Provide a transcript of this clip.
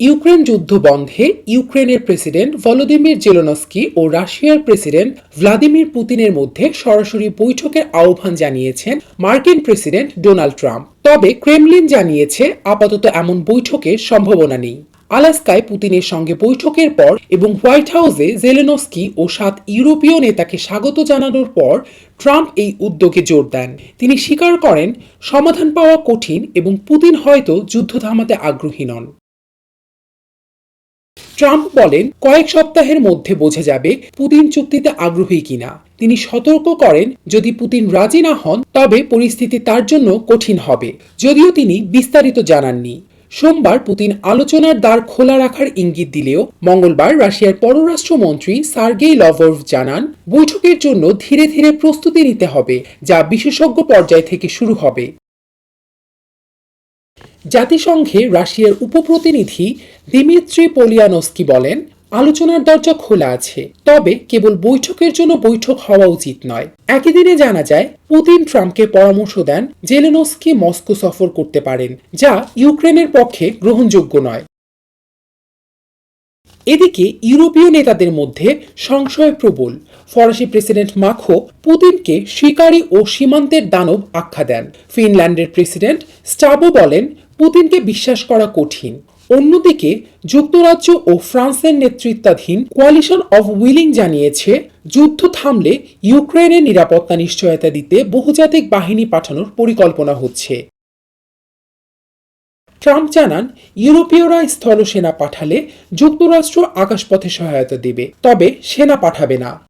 Ukraine যুদ্ধ বন্ধে ইউক্রেনের প্রেসিডেন্ট ভলোদিমির জেলোনস্কি ও রাশিয়ার প্রেসিডেন্ট ভ্লাদিমির পুতিনের মধ্যে সরাসরি বৈঠকের আহ্বান জানিয়েছেন মার্কিন প্রেসিডেন্ট ডোনাল্ড ট্রাম্প। তবে ক্রেমলিন জানিয়েছে, আপাতত এমন বৈঠকের সম্ভাবনা নেই। আলাস্কায় পুতিনের সঙ্গে বৈঠকের পর এবং হোয়াইট হাউসে জেলেনস্কি ও সাত ইউরোপীয় নেতাকে স্বাগত জানানোর পর ট্রাম্প এই উদ্যোগে জোর দেন। তিনি স্বীকার করেন, সমাধান পাওয়া কঠিন এবং পুতিন হয়তো যুদ্ধ থামাতে আগ্রহী নন। ট্রাম্প বলেন, কয়েক সপ্তাহের মধ্যে বোঝা যাবে পুতিন চুক্তিতে আগ্রহী কিনা। তিনি সতর্ক করেন, যদি পুতিন রাজি না হন, তবে পরিস্থিতি তার জন্য কঠিন হবে। যদিও তিনি বিস্তারিত জানাননি। সোমবার পুতিন আলোচনার দ্বার খোলা রাখার ইঙ্গিত দিলেও মঙ্গলবার রাশিয়ার পররাষ্ট্রমন্ত্রী সার্গেই লভরভ জানান, বৈঠকের জন্য ধীরে ধীরে প্রস্তুতি নিতে হবে, যা বিশেষজ্ঞ পর্যায় থেকে শুরু হবে। জাতিসংঘে রাশিয়ার উপপ্রতিনিধি দিমিত্রি পোলিয়ানস্কি বলেন, আলোচনার দরজা খোলা আছে, তবে কেবল বৈঠকের জন্য বৈঠক হওয়া উচিত নয়। একই দিনে জানা যায়, পুতিন ট্রাম্পকে পরামর্শ দেন জেলেনস্কি মস্কো সফর করতে পারেন, যা ইউক্রেনের পক্ষে গ্রহণযোগ্য নয়। এদিকে ইউরোপীয় নেতাদের মধ্যে সংশয় প্রবল। ফরাসি প্রেসিডেন্ট মাখো পুতিনকে শিকারী ও সীমান্তের দানব আখ্যা দেন। ফিনল্যান্ডের প্রেসিডেন্ট স্টাবো বলেন পুতিনকে বিশ্বাস করা কঠিন। অন্যদিকে, যুক্তরাজ্য ও ফ্রান্সের নেতৃত্বাধীন কোয়ালিশন অফ উইলিং জানিয়েছে, যুদ্ধ থামলে ইউক্রেনের নিরাপত্তা নিশ্চয়তা দিতে বহুজাতিক বাহিনী পাঠানোর পরিকল্পনা হচ্ছে। ট্রাম্প জানান, ইউরোপীয়রা স্থল সেনা পাঠালে যুক্তরাষ্ট্র আকাশপথে সহায়তা দেবে, তবে সেনা পাঠাবে না।